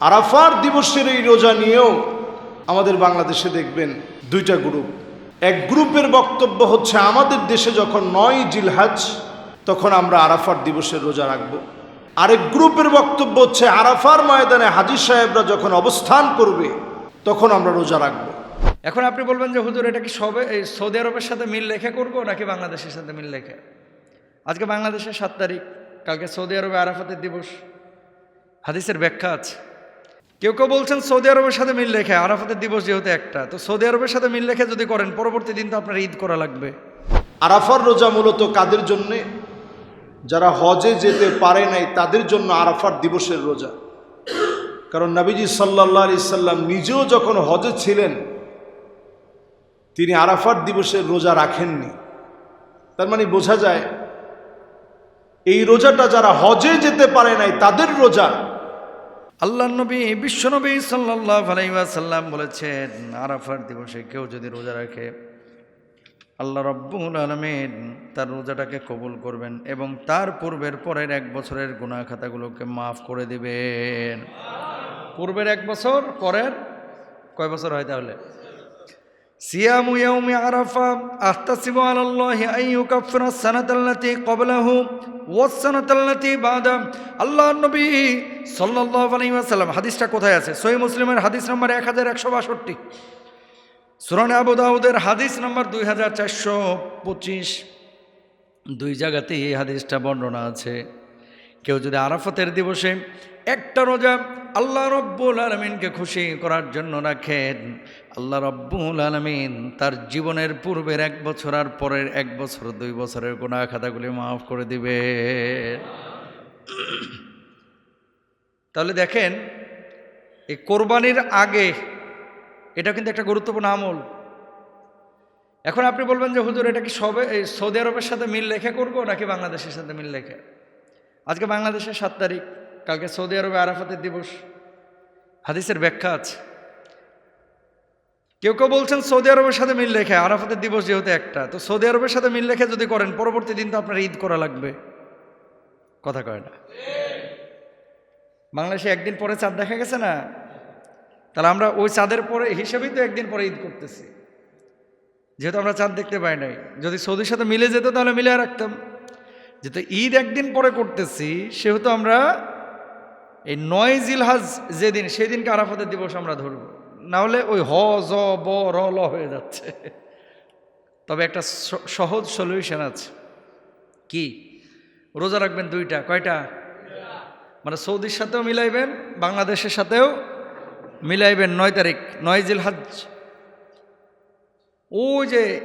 আরাফার দিবসের এই রোজা নিয়েও আমাদের বাংলাদেশে দেখবেন দুইটা গ্রুপ। এক গ্রুপের বক্তব্য হচ্ছে, আমাদের দেশে যখন নয় জিলহাজ, তখন আমরা আরাফার দিবসের রোজা রাখব। আরেক গ্রুপের বক্তব্য হচ্ছে, আরাফার ময়দানে হাজি সাহেবরা যখন অবস্থান করবে, তখন আমরা রোজা রাখব। এখন আপনি বলবেন যে, হুজুর, এটা কি সবে, এই সৌদি আরবের সাথে মিল রেখে করব নাকি বাংলাদেশের সাথে মিল রেখে? আজকে বাংলাদেশের সাত তারিখ, কালকে সৌদি আরবে আরাফাতের দিবস। হাদিসের ব্যাখ্যা আছে। কেউ কেউ বলছেন সৌদি আরবের সাথে মিল রেখে, আরাফাতের দিবস যেহেতু একটা, তো সৌদি আরবের সাথে মিল রেখে যদি করেন, পরবর্তী দিন তো আপনার ঈদ করা লাগবে। আরাফার রোজা মূলত কাদের জন্যে? যারা হজে যেতে পারে নাই, তাদের জন্য আরাফার দিবসের রোজা। কারণ নবীজি সাল্লাহ আলি সাল্লাম নিজেও যখন হজে ছিলেন, তিনি আরাফার দিবসের রোজা রাখেননি। তার মানে বোঝা যায়, এই রোজাটা যারা হজে যেতে পারে নাই, তাদের রোজা আল্লাহ নবী বিশ্বনবী সাল্লাহ আলাইসাল্লাম বলেছেন, আরাফার দিবসে কেউ যদি রোজা রাখে, আল্লাহ রব্বুল আলমিন তার রোজাটাকে কবুল করবেন এবং তার পূর্বের পরের এক বছরের গুণা খাতাগুলোকে মাফ করে দিবেন। পূর্বের এক বছর, পরের কয় বছর হয় তাহলে? সিয়ামু ইয়াউমি আরাফা আহতাসিবু আলাল্লাহি আন ইউকাফিরা সানাতাল্লাতী ক্বাবলাহু ওয়াস সানাতাল্লাতী বাদা। আল্লাহর নবী সাল্লাল্লাহু আলাইহি ওয়াসাল্লাম, হাদিসটা কোথায় আছে? সহিহ মুসলিমের হাদিস নম্বর 1162 সুরানে আবু দাউদের হাদিস নম্বর 2425 দুই জায়গাতেই এই হাদিসটা বর্ণনা আছে। কেউ যদি আরাফতের দিবসে একটা রোজা আল্লাহ রব্বুল আলমিনকে খুশি করার জন্য রাখেন আল্লাহ রব্বুল আলমিন তার জীবনের পূর্বের এক বছর আর পরের এক বছর, দুই বছরের গোনা খাতাগুলি মাফ করে দিবে। তাহলে দেখেন, এই কোরবানির আগে এটা কিন্তু একটা গুরুত্বপূর্ণ আমল। এখন আপনি বলবেন যে, হুজুর, এটা কি সবে সৌদি আরবের সাথে মিল রেখে করব নাকি বাংলাদেশের সাথে মিল রেখে? আজকে বাংলাদেশের সাত তারিখ, কালকে সৌদি আরবে আরাফাতের দিবস। হাদিসের ব্যাখ্যা আছে। কেউ কেউ বলছেন সৌদি আরবের সাথে মিল রেখে, আরাফাতের দিবস যেহেতু একটা, তো সৌদি আরবের সাথে মিল রেখে যদি করেন, পরবর্তী দিন তো আপনার ঈদ করা লাগবে। কথা কয় না। বাংলাদেশে একদিন পরে চাঁদ দেখা গেছে না? তাহলে আমরা ওই চাঁদের পরে, হিসেবেই তো একদিন পরে ঈদ করতেছি। যেহেতু আমরা চাঁদ দেখতে পাই নাই। যদি সৌদির সাথে মিলে যেত, তাহলে মিলে রাখতাম। যেহেতু ঈদ একদিন পরে করতেছি, সেহেতু আমরা এই নয় জিলহাজ যেদিন, সেদিনকে আরাফাতের দিবস আমরা ধরব। না হলে ওই হ, জ, ব, র, ল হয়ে যাচ্ছে। তবে একটা সহজ সলিউশন আছে। কি? রোজা রাখবেন দুইটা, কয়টা? মানে সৌদির সাথেও মিলাইবেন, বাংলাদেশের সাথেও মিলাইবেন। নয় তারিখ, নয় জিলহাজ। ও যে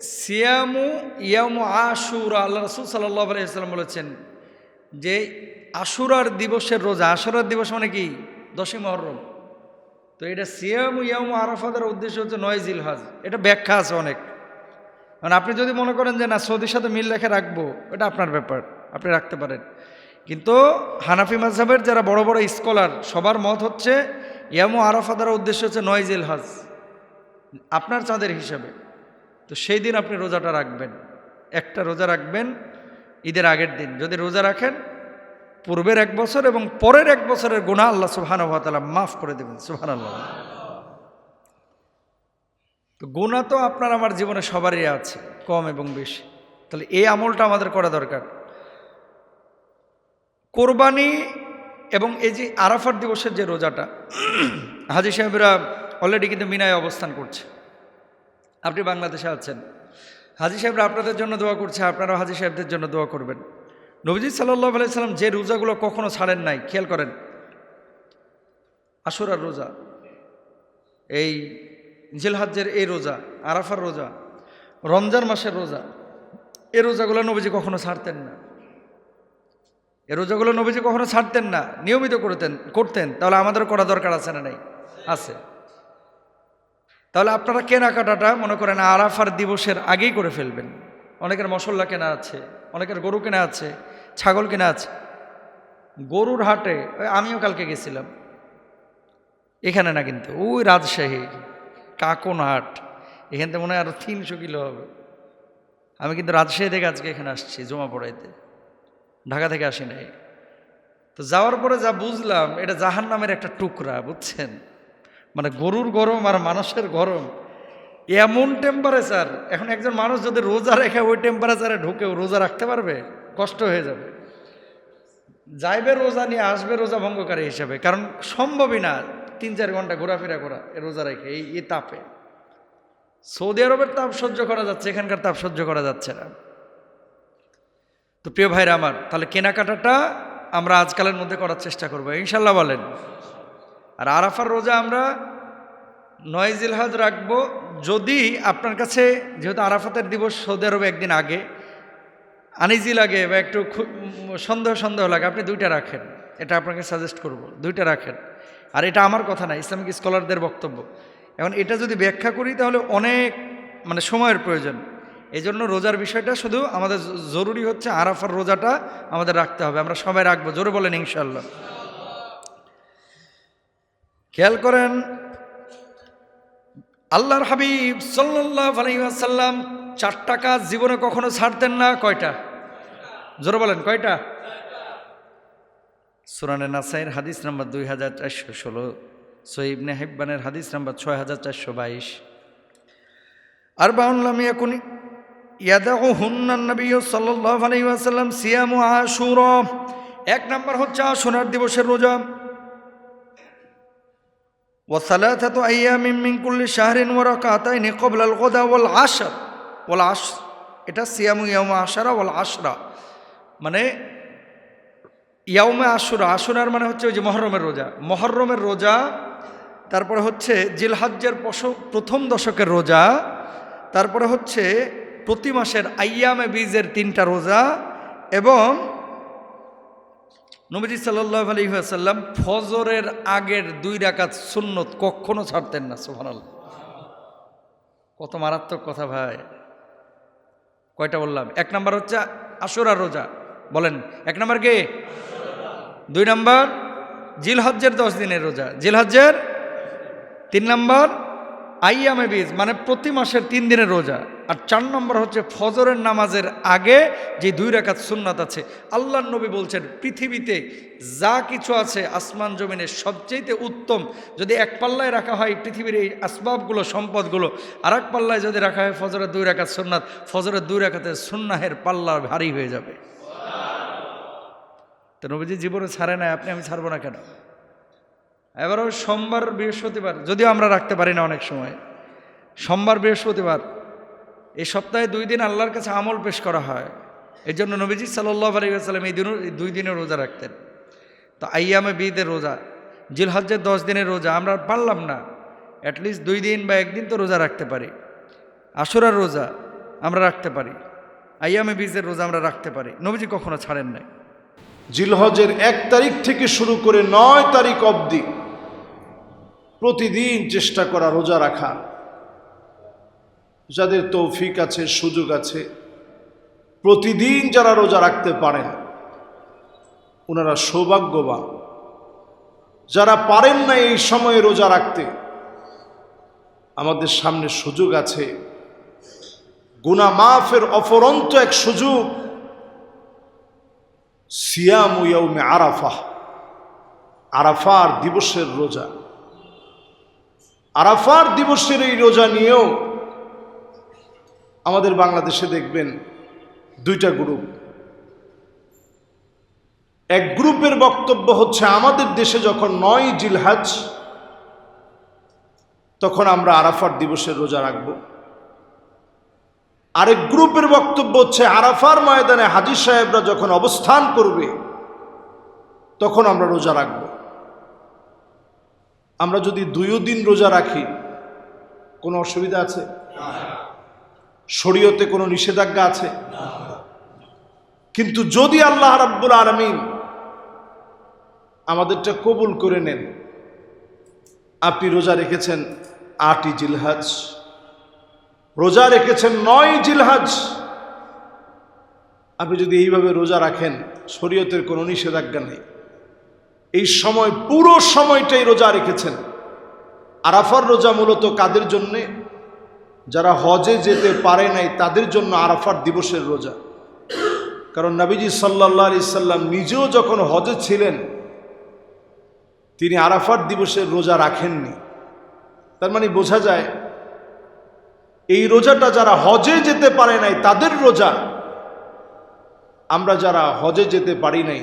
সিয়ামু ইয়ামু আশুরা, আল্লাহ রসুল সাল্লাহ বলেছেন যে আশুরার দিবসের রোজা, আশুরার দিবস মানে কি? দশই মহরম। তো এটা সিয়ামু ইয়ামু আরাফাদের উদ্দেশ্য হচ্ছে নয় জিলহাজ। এটা ব্যাখ্যা আছে অনেক। মানে আপনি যদি মনে করেন যে, না, সৌদির সাথে মিল রেখে রাখব, এটা আপনার ব্যাপার। আপনি রাখতে পারেন। কিন্তু হানাফি মাঝহাবের যারা বড় বড় স্কলার, সবার মত হচ্ছে ইয়ামু আরাফা দ্বারা উদ্দেশ্য হচ্ছে নয় জিলহাজ। আপনার চাঁদের হিসাবে। তো সেই দিন আপনি রোজাটা রাখবেন। একটা রোজা রাখবেন ঈদের আগের দিন। যদি রোজা রাখেন পূর্বের এক বছর এবং পরের এক বছরের গুণা আল্লাহ সুহান তালা মাফ করে দেবেন সুহান আল্লাহ তো গুণা তো আপনার আমার জীবনে সবারই আছে, কম এবং বেশি। তাহলে এই আমলটা আমাদের করা দরকার। কোরবানি এবং এই যে আরাফার দিবসের যে রোজাটা, হাজি সাহেবরা অলরেডি কিন্তু মিনায় অবস্থান করছে। আপনি বাংলাদেশে আছেন। হাজি সাহেবরা আপনাদের জন্য দোয়া করছে, আপনারাও হাজি সাহেবদের জন্য দোয়া করবেন। নবজিৎ সাল্লাহ আলাইসাল্লাম যে রোজাগুলো কখনো ছাড়েন নাই, খেয়াল করেন। আশুরার রোজা, এই জিলহাজ্জের এই রোজা, আরাফার রোজা, রমজান মাসের রোজা এই রোজাগুলো নবীজি কখনো ছাড়তেন না। এ রোজাগুলো নবীজি কখনো ছাড়তেন না, নিয়মিত করতেন করতেন। তাহলে আমাদের করা দরকার আছে না নাই? আছে। তাহলে আপনারা কেনাকাটাটা মনে করেন আরাফার দিবসের আগেই করে ফেলবেন। অনেকের মশলা কেনা আছে। অনেকের গরু কেনা আছে, ছাগল কেনা আছে। গরুর হাটে আমিও কালকে গেছিলাম। এখানে না কিন্তু, ওই রাজশাহী কাকন হাট এখান থেকে মনে হয় আরও তিনশো কিলো হবে। আমি কিন্তু রাজশাহী থেকে আজকে এখানে আসছি জমা পড়াইতে ঢাকা থেকে আসি নাই। তো যাওয়ার পরে যা বুঝলাম, এটা জাহান নামের একটা টুকরা, বুঝছেন? মানে গরুর গরম আর মানুষের গরম। এমন টেম্পারেচার এখন একজন মানুষ যদি রোজা রেখে ওই টেম্পারেচারে ঢুকেও রোজা রাখতে পারবে, কষ্ট হয়ে যাবে। যাইবে রোজা নিয়ে, আসবে রোজা ভঙ্গকারী হিসেবে, কারণ সম্ভবই না তিন চার ঘণ্টা ঘোরাফেরা করা রোজা রেখে, এই এই তাপে। সৌদি আরবের তাপ সহ্য করা যাচ্ছে, এখানকার তাপ সহ্য করা যাচ্ছে না। তো প্রিয় ভাইরা আমার, তাহলে কেনাকাটাটা আমরা আজকালের মধ্যে করার চেষ্টা করব। ইনশাল্লাহ বলেন, আর আরাফার রোজা আমরা নয় জিলহাজ রাখব। যদি আপনার কাছে যেহেতু আরাফাতের দিবস সৌদি আরবে একদিন আগে, আনিজি লাগে বা একটু সন্দেহ সন্দেহ লাগে, আপনি দুইটা রাখেন। এটা আপনাকে সাজেস্ট করব, দুইটা রাখেন। আর এটা আমার কথা না, ইসলামিক স্কলারদের বক্তব্য। এখন এটা যদি ব্যাখ্যা করি, তাহলে অনেক মানে সময়ের প্রয়োজন। এই জন্য রোজার বিষয়টা শুধু আমাদের জরুরি হচ্ছে আরাফার রোজাটা আমাদের রাখতে হবে। আমরা সবাই রাখব, জোরে বলেন ইনশাল্লাহ খেয়াল করেন আল্লাহর হাবিব সাল্লাহ আলাইসাল্লাম চারটা কাজ জীবনে কখনো ছাড়তেন না, কয়টা? জোরে বলেন, কয়টা? সুরানে নাসাইর হাদিস নাম্বার দুই হাজার চারশো ষোলো সৈবনে হেব্বানের হাদিস নাম্বার ছয় হাজার চারশো বাইশ। আর বাউল্লাম ইয়াকুন ইয়াদাহু হুন্নান নবী সাল্লাহ আলাইসাল্লাম সিয়ামু আশুর। এক নাম্বার হচ্ছে আশুরার দিবসের রোজা। وثلاثة أيام من كل شهر وركعتين قبل الغداء والعشر والعشر এটা সিয়ামু ইয়ামু আশারা ওয়াল আশরা মানে ইয়াউমে আশুরা আশুরার মানে হচ্ছে ওই যে মহরমের রোজা মহরমের রোজা তারপরে হচ্ছে জিলহাজ্জের পশ- প্রথম দশকের রোজা তারপরে হচ্ছে প্রতি মাসের আইয়ামে বীজের তিনটা রোজা এবং নবীজি সাল্লাহ আলহিহাসাল্লাম ফজরের আগের দুই রাকাত সুন্নত কখনো ছাড়তেন না সোহানাল কত মারাত্মক কথা ভাই। কয়টা বললাম? এক নাম্বার হচ্ছে আশুরা রোজা। বলেন, এক নাম্বার কে? দুই নাম্বার জিলহজ্জের দশ দিনের রোজা। জিলহজ্জের তিন নাম্বার আইয়ামে বীজ মানে প্রতি মাসের তিন দিনের রোজা। আর চার নম্বর হচ্ছে ফজরের নামাজের আগে যে দুই রাকাত সুন্নাত আছে আল্লাহ নবী বলছেন, পৃথিবীতে যা কিছু আছে আসমান জমিনের সবচেয়েতে উত্তম, যদি এক পাল্লায় রাখা হয় পৃথিবীর এই আসবাবগুলো, সম্পদগুলো আর এক পাল্লায় যদি রাখা হয় ফজরের দুই রাকাত সুন্নাত, ফজরের দুই রাকাতের সুন্নাহের পাল্লা ভারী হয়ে যাবে। তো নবীজি জীবনে ছাড়ে না আপনি আমি ছাড়বো না কেন? এবারও সোমবার বৃহস্পতিবার, যদিও আমরা রাখতে পারি না অনেক সময়, সোমবার বৃহস্পতিবার এই সপ্তাহে দুই দিন আল্লাহর কাছে আমল পেশ করা হয়। এই জন্য নবীজি সাল্লাহ আলাইসাল্লাম এই দিনও দুই দিনের রোজা রাখতেন। তো আইয়ামে বিদের রোজা, জিলহজ্জের দশ দিনের রোজা আমরা পারলাম না। অ্যাটলিস্ট দুই দিন বা একদিন তো রোজা রাখতে পারি। আশুরার রোজা আমরা রাখতে পারি। আইয়ামে বীজের রোজা আমরা রাখতে পারি। নবীজি কখনো ছাড়েন নাই। জিলহজের এক তারিখ থেকে শুরু করে নয় তারিখ অবধি প্রতিদিন চেষ্টা করা রোজা রাখা। যাদের তৌফিক আছে, সুযোগ আছে, প্রতিদিন যারা রোজা রাখতে পারেন ওনারা সৌভাগ্যবান। যারা পারেন না এই সময়ে রোজা রাখতে, আমাদের সামনে সুযোগ আছে। গুনা মাফের অফরন্ত এক সুযোগ, সিয়ামু ইয়াউমে আরাফা আরাফার দিবসের রোজা। আরাফার দিবসের এই রোজা নিয়েও আমাদের বাংলাদেশে দেখবেন দুইটা গ্রুপ। এক গ্রুপের বক্তব্য হচ্ছে, আমাদের দেশে যখন নয় জিলহাজ, তখন আমরা আরাফার দিবসের রোজা রাখব। আরেক গ্রুপের বক্তব্য হচ্ছে, আরাফার ময়দানে হাজি সাহেবরা যখন অবস্থান করবে, তখন আমরা রোজা রাখব। আমরা যদি দুইও দিন রোজা রাখি, কোনো অসুবিধা আছে? শরীয়তে কোনো নিষেধাজ্ঞা আছে? কিন্তু যদি আল্লাহ রাব্বুল আলমিন আমাদেরটা কবুল করে নেন, আপনি রোজা রেখেছেন আটই জিলহাজ, রোজা রেখেছেন নয় জিলহাজ, আপনি যদি এইভাবে রোজা রাখেন, শরীয়তের কোনো নিষেধাজ্ঞা নেই। এই সময়, পুরো সময়টাই রোজা রেখেছেন। আরাফার রোজা মূলত কাদের জন্যে? যারা হজে যেতে পারে নাই, তাদের জন্য আরাফার দিবসের রোজা। কারণ নবীজি সাল্লাহ আলি সাল্লাম নিজেও যখন হজে ছিলেন, তিনি আরাফাত দিবসের রোজা রাখেননি। তার মানে বোঝা যায়, এই রোজাটা যারা হজে যেতে পারে নাই, তাদের রোজা। আমরা যারা হজে যেতে পারি নাই,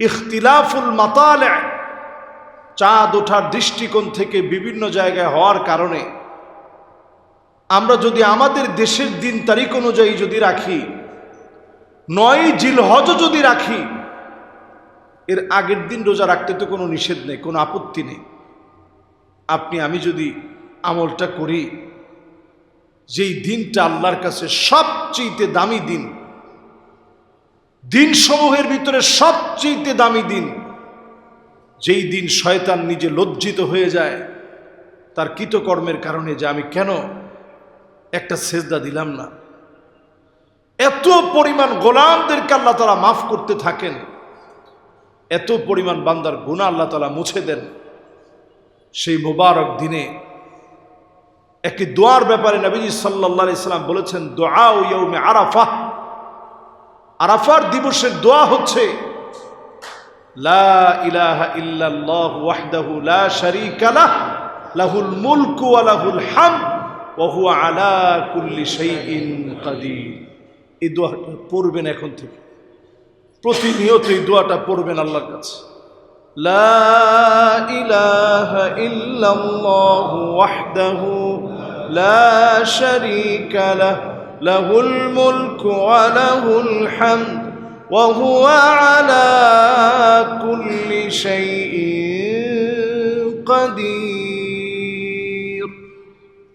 ইখতিলাফুল মাতালে, চাঁদ ওঠার দৃষ্টিকোণ থেকে বিভিন্ন জায়গায় হওয়ার কারণে আমরা যদি আমাদের দেশের দিন তারিখ অনুযায়ী যদি রাখি, নয় জিলহজ যদি রাখি, এর আগের দিন রোজা রাখতে তো কোনো নিষেধ নেই, কোনো আপত্তি নেই। আপনি, আমি যদি আমলটা করি, যেই দিনটা আল্লাহর কাছে সবচেয়ে দামি দিন দিন সমূহের ভিতরে সবচেয়ে দামি দিন, যেই দিন শয়তান নিজে লজ্জিত হয়ে যায়, তার কৃতকর্মের কারণে যে আমি কেন একটা সেজদা দিলাম না। এত পরিমাণ গোলামদেরকে আল্লাহ তালা মাফ করতে থাকেন। এত পরিমাণ বান্দার গুণা আল্লাহ তালা মুছে দেন। সেই মোবারক দিনে একটি দোয়ার ব্যাপারে নবীজি সাল্লাহ ইসলাম বলেছেন, দোয়া ও ইয়ৌমে আরাফা। আরাফার দিবসের দোয়া হচ্ছে, লা ইলাহা লা লাহুল মুলকু ওয়া লাহুল ওহু আলা কুল্লি সেই ইন কাদির। এই দোয়াটা পড়বেন এখন থেকে। প্রতিনিয়ত এই দোয়াটা পড়বেন আল্লাহর কাছে। লা আলা কুল্লি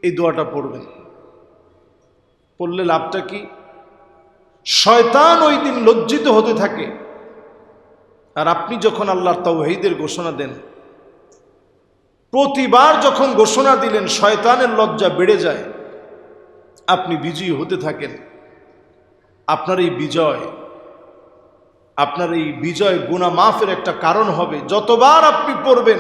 এই দোয়াটা পড়বেন। পড়লে লাভটা কি? শয়তান ওই দিন লজ্জিত হতে থাকে। আর আপনি যখন আল্লাহর তাওহীদের ঘোষণা দেন, প্রতিবার যখন ঘোষণা দিলেন শয়তানের লজ্জা বেড়ে যায়, আপনি বিজয়ী হতে থাকেন। আপনার এই বিজয়, আপনার এই বিজয় গুণা মাফের একটা কারণ হবে। যতবার আপনি পড়বেন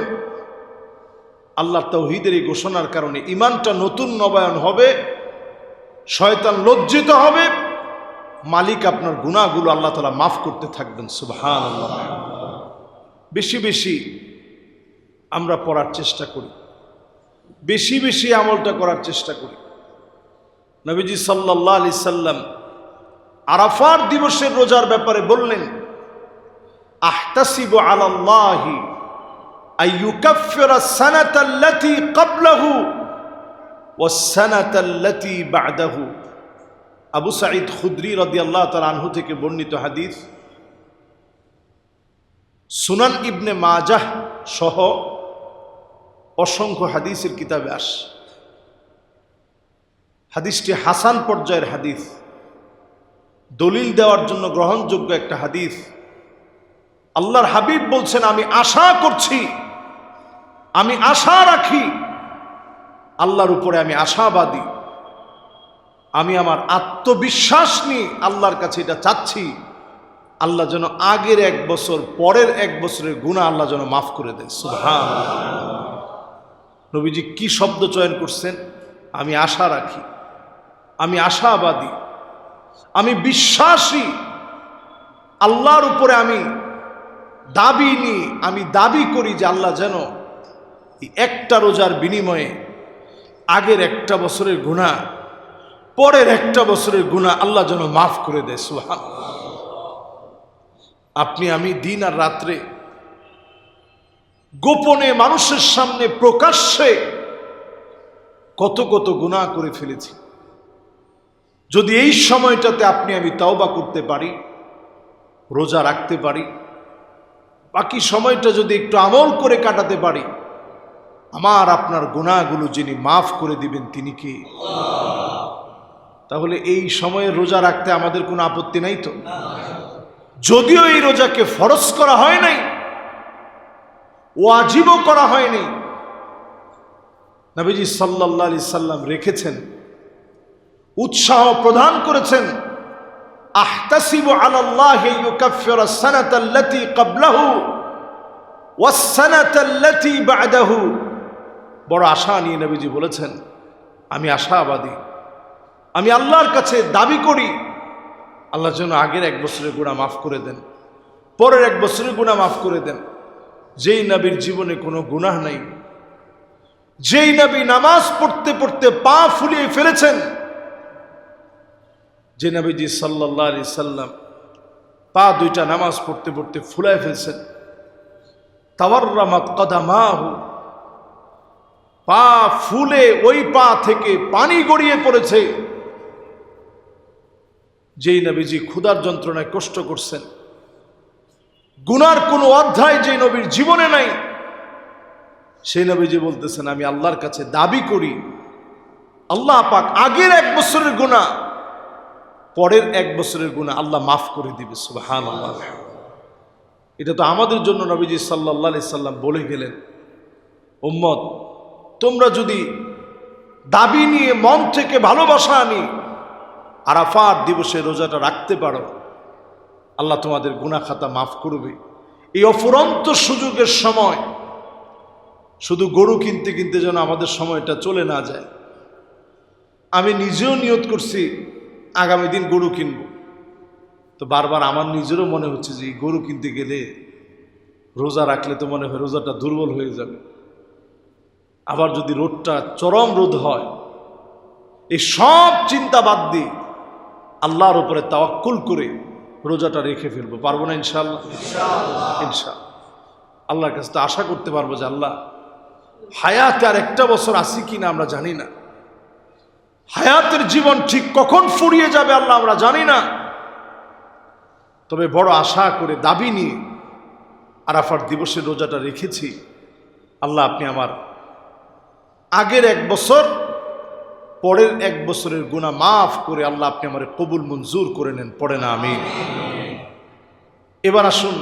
আল্লাহ তৌহিদের এই ঘোষণার কারণে ইমানটা নতুন নবায়ন হবে, শয়তান লজ্জিত হবে, মালিক আপনার গুণাগুলো আল্লাহ তালা মাফ করতে থাকবেন সুবহান বেশি বেশি আমরা পড়ার চেষ্টা করি। বেশি বেশি আমলটা করার চেষ্টা করি। নবীজি সাল্লাহ আলি সাল্লাম আরাফার দিবসের রোজার ব্যাপারে বললেন, আহতাসিবু আলাল্লাহি আইয়ুকাফিরা সানাতাল্লাতী ক্বাবলাহু ওয়াস-সানাতাল্লাতী বা'দাহু আবু সাঈদ খুদরি রাদিয়াল্লাহু তাআলা আনহু থেকে বর্ণিত হাদিস। সুনান ইবনে মাজাহ সহ অসংখ্য হাদিসের কিতাবে আস। হাদিসটি হাসান পর্যায়ের হাদিস। দলিল দেওয়ার জন্য গ্রহণযোগ্য একটা হাদিস। আল্লাহর হাবিব বলছেন, আমি আশা করছি আমি আশা রাখি, আল্লাহর উপরে আমি আশাবাদী। আমি আমার আত্মবিশ্বাস নিয়ে আল্লাহর কাছে এটা চাচ্ছি। আল্লাহ যেন আগের এক বছর, পরের এক বছরের গুণা আল্লাহ যেন মাফ করে দেয় সুহান নবীজি কি শব্দ চয়ন করছেন? আমি আশা রাখি। আমি আশাবাদী। আমি বিশ্বাসী। আল্লাহর উপরে আমি দাবি নিই আমি দাবি করি যে আল্লাহ যেন একটা রোজার বিনিময়ে আগের একটা বছরের গুণা পরের একটা বছরের গুণা আল্লাহ যেন মাফ করে দেয় সুহান আপনি, আমি দিন আর রাত্রে গোপনে মানুষের সামনে প্রকাশ্যে কত কত গুণা করে ফেলেছি। যদি এই সময়টাতে আপনি, আমি তাওবা করতে পারি, রোজা রাখতে পারি, বাকি সময়টা যদি একটু আমল করে কাটাতে পারি আমার আপনার গুণাগুলো যিনি মাফ করে দিবেন, তিনি কে? তাহলে এই সময়ে রোজা রাখতে আমাদের কোনো আপত্তি নাই তো? যদিও এই রোজাকে ফরজ করা হয় নাই, ওয়াজিবও করা হয়নি নবীজি সাল্লাহ আলি সাল্লাম রেখেছেন, উৎসাহ প্রদান করেছেন, আহতাসিব বা'দাহু। বড় আশা নিয়ে নবীজি বলেছেন, আমি আশাবাদী। আমি আল্লাহর কাছে দাবি করি, আল্লাহ যেন আগের এক বছরের গুণা মাফ করে দেন, পরের এক বছরের গুণা মাফ করে দেন। যেই নবীর জীবনে কোনো গুনাহ নাই, যেই নবী নামাজ পড়তে পড়তে পা ফুলিয়ে ফেলেছেন, যে নবীজি সাল্লাহ আলি সাল্লাম পা দুইটা নামাজ পড়তে পড়তে ফুলায় ফেলছেন। তাওয়ার্রামাত কদামাহু পা ফুলে ওই পা থেকে পানি গড়িয়ে পড়েছে। যেই নবীজি ক্ষুধার যন্ত্রণায় কষ্ট করছেন। গুনার কোনো অধ্যায় যে নবীর জীবনে নাই। সেই নবীজি বলতেছেন, আমি আল্লাহর কাছে দাবি করি, আল্লাহ পাক আগের এক বছরের গুণা পরের এক বছরের গুণা আল্লাহ মাফ করে দিবে সুবহান এটা তো আমাদের জন্য নবীজি সাল্লাহ সাল্লাম বলে গেলেন। উম্মত তোমরা যদি দাবি নিয়ে মন থেকে ভালোবাসা আনি আরাফার দিবসে রোজাটা রাখতে পারো, আল্লাহ তোমাদের গুনা খাতা মাফ করবে। এই অফুরন্ত সুযোগের সময় শুধু গরু কিনতে কিনতে যেন আমাদের সময়টা চলে না যায়। আমি নিজেও নিয়ত করছি, আগামী দিন গরু কিনব। তো বারবার আমার নিজেরও মনে হচ্ছে যে গরু কিনতে গেলে রোজা রাখলে তো মনে হয় রোজাটা দুর্বল হয়ে যাবে। আবার যদি রোদটা চরম রোদ হয় এই সব চিন্তা বাদ দিয়ে আল্লাহর উপরে তাওয়াক্কুল করে রোজাটা রেখে ফেলব। পারব না ইনশাল্লাহ ইনশাল্লাহ আল্লাহর কাছে তো আশা করতে পারব যে আল্লাহ হায়াতে আর একটা বছর আসি কিনা আমরা জানি না। হায়াতের জীবন ঠিক কখন ফুরিয়ে যাবে আল্লাহ আমরা জানি না। তবে বড় আশা করে দাবি নিয়ে আরাফার দিবসের রোজাটা রেখেছি। আল্লাহ আপনি আমার আগের এক বছর, পরের এক বছরের গুণা মাফ করে আল্লাহ আপনি আমার কবুল মঞ্জুর করে নেন, পড়ে না আমি এবার আসুন